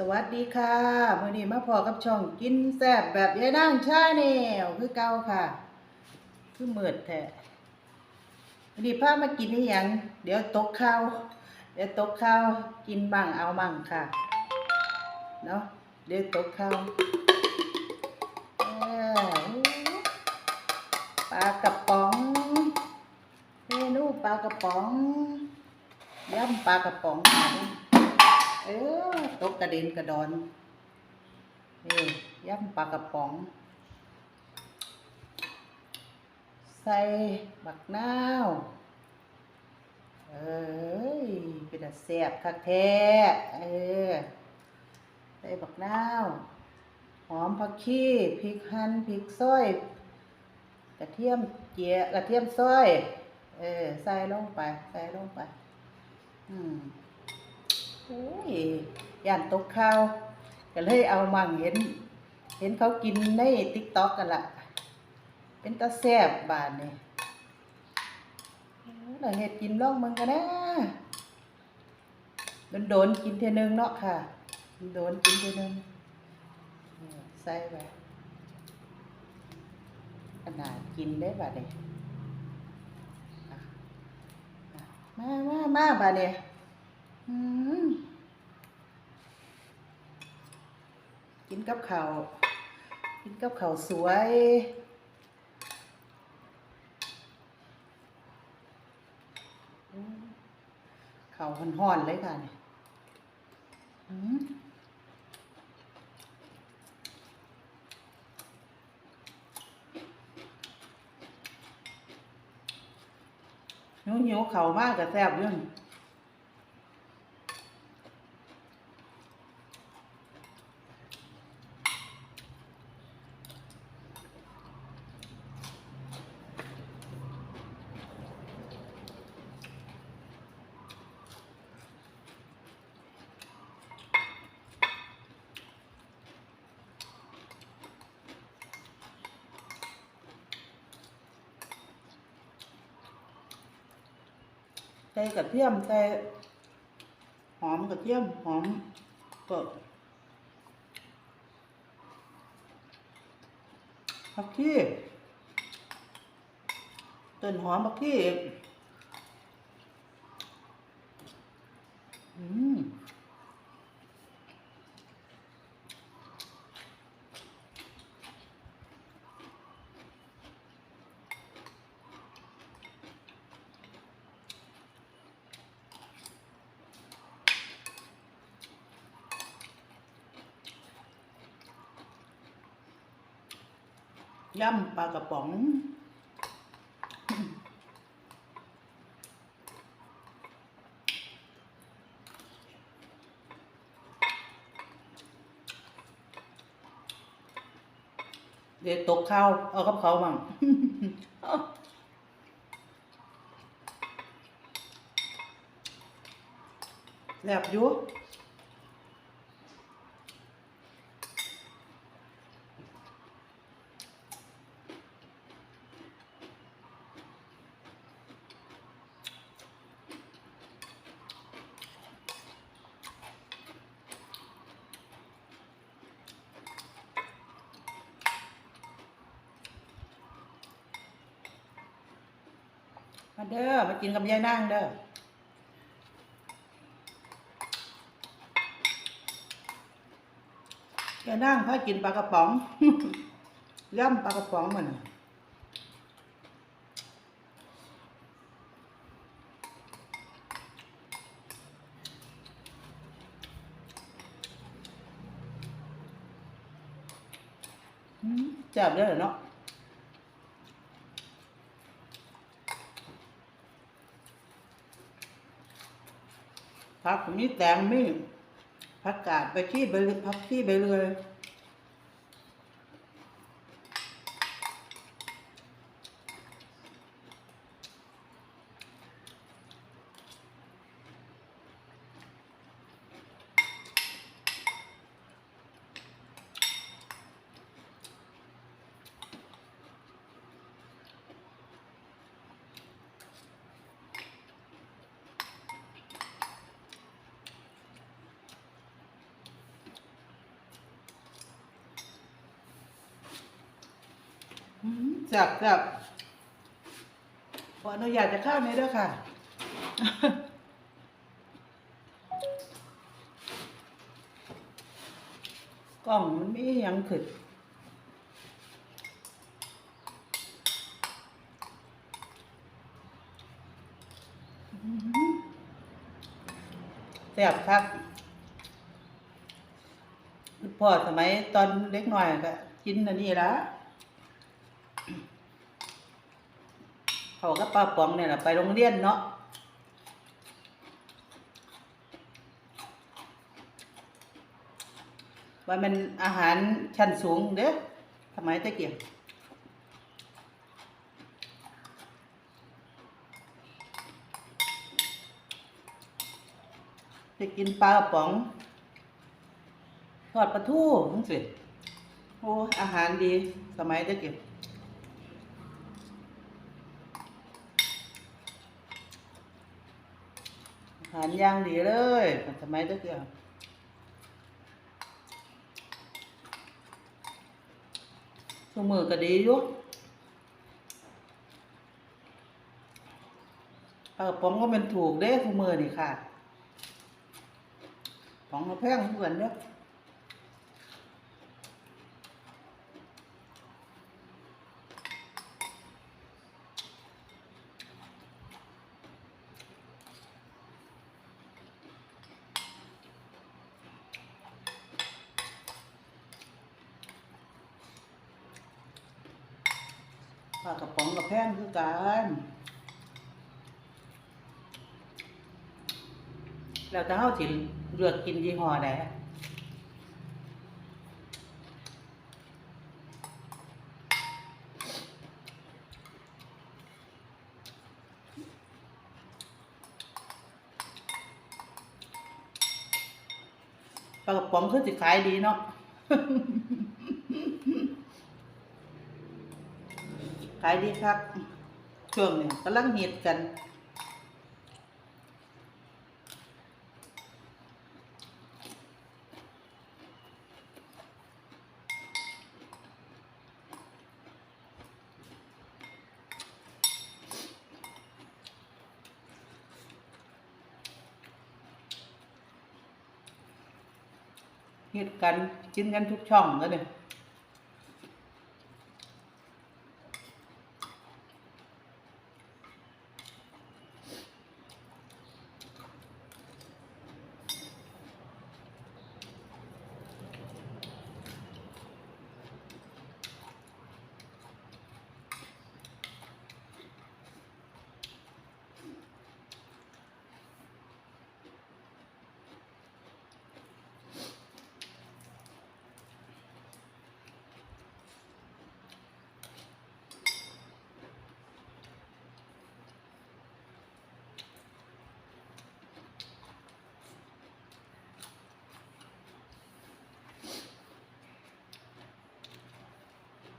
สวัสดีค่ะมื่อนี้มาพอกับช่องกินแซ่บแบบยายนั่งชาแนวคือเก่าค่ะ คือเมิดแท้วันนี้พามากินนี่ยัง เดี๋ยวตกข้าวเดี๋ยวตกข้าวกินบ้างเอามั่งค่ะเนาะเดี๋ยวตกข้าวปลากระป๋องเมนูปลากระป๋องย่ำปลากระป๋องค่ะ เออตกกระเด็นกระดอนนี่ยำปลากระป๋อง ใส่บักนาวเอ้ยเป็นแต่แซ่บคักแท้เออใส่บักนาวหอมผักชีพริกหั่นพริกซอยกระเทียมเจียกระเทียมซอย เออใส่ลงไป ใส่ลงไป อืม โอ้ยย่านตกข้าวก็เลยเอามั่งเห็น เห็นเขากินในติ๊กต็อกกันละเป็นตาแซบบานนี่เราเห็ดกินล่องมึงกันนะโดนโดนกินเทนึงเนาะค่ะ โดนกินเทนึงใส่ไปขนาดกินได้บาดเนี่ยมามามาบาดเนี่ย กินกับข้าวกินกับข้าวสวย ข้าวห่อนๆเลยค่ะเนี่ยอืมหิวหิวๆข้าวมากกับแซ่บเรื่อง ส่กระเทียมใส่หอมกระเทียมหอมก็ผักชีต้นหอมผักชีอีกอืม ย่ำปลากระป๋อง เดี๋ยวตกข้าว เอากับเขามั่งแลบอยู่ มาเด้อมากินกับยายนางเด้อยายนางพากินปลากระป๋องย่ำปลากระป๋องมันน่ะอืมแจับได้เหรอเนาะ ผัก มีแตงมีผักกาดไปที่ใบผักที่ใบเลย จับจับขออนุญาตจะข้ามนี้ด้วยค่ะ กล้องมันไม่ยังขึ้นแซ่บครับพ่อสมัยตอนเล็กหน่อยก็กินอันนี้ละ เขาก็ป้าป๋องเนี่ยแหละไปโรงเรียนเนาะว่ามันอาหารชั้นสูงเด้อสมัยตะเกียบจะกินปลากระป๋องทอดปลาทูทั้งสิโอ้อาหารดี สมัยตะเกียบอา หารย่างดีเลยทำไมตะเกียบทุกมือก็ดีอยู่เออป๋องก็เป็นถูกเด้ทุกมือนี่ค่ะของเราแพงเหมือนเด้อ ปลากระป๋องกับแพงคือกันแล้วถ้าเขาสิเลือกกินยี่ห้อใดปลากระป๋องคือสิขายดีเนาะ ขายดีครับช่วงนี้กำลังฮิตกันฮิตกันกินกันทุกช่องแล้วเนี่ย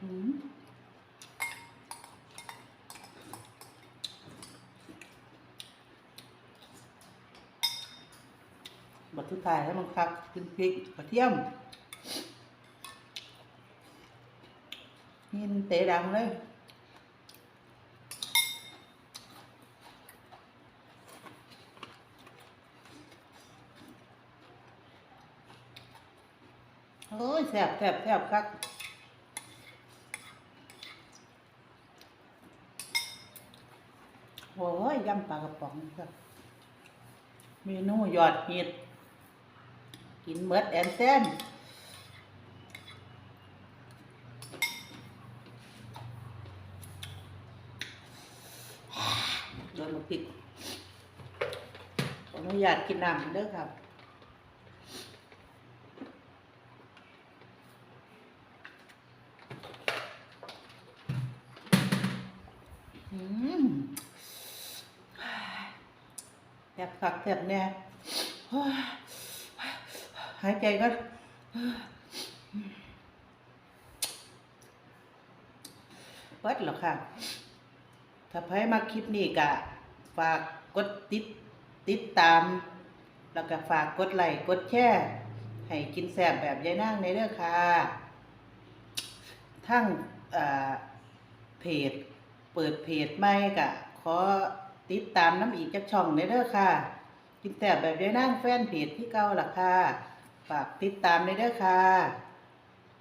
อืมบัดทุกทายให้มันคักกินพริกกระเทียมยินเตะดังเลยโอ้ยแซ่บแซ่บแซ่บคัก โอ้ยยำปลากระป๋องครับเมนูยอดฮิตกินเมดแอนเซนโดนมาพริกขออนุญาตกินน้ำเด้อครับ อืม แทบคักแทบแน่ยหายใจก็เปิดหรอกค่ะ ถ้าใครมาคลิปนี้ก็ฝากกดติดติดตาม แล้วก็ฝากกดไลค์กดแชร์ให้กินแซ่บแบบยายนางในเด้อค่ะ ทั้งเพจ เปิดเพจใหม่กะขอ ติดตามน้ำอีกจากช่องเลยเด้อค่ะ กินแต่แบบยายนั่งแฟนเพจที่เก่าล่ะค่ะ ฝากติดตามเลยเด้อค่ะ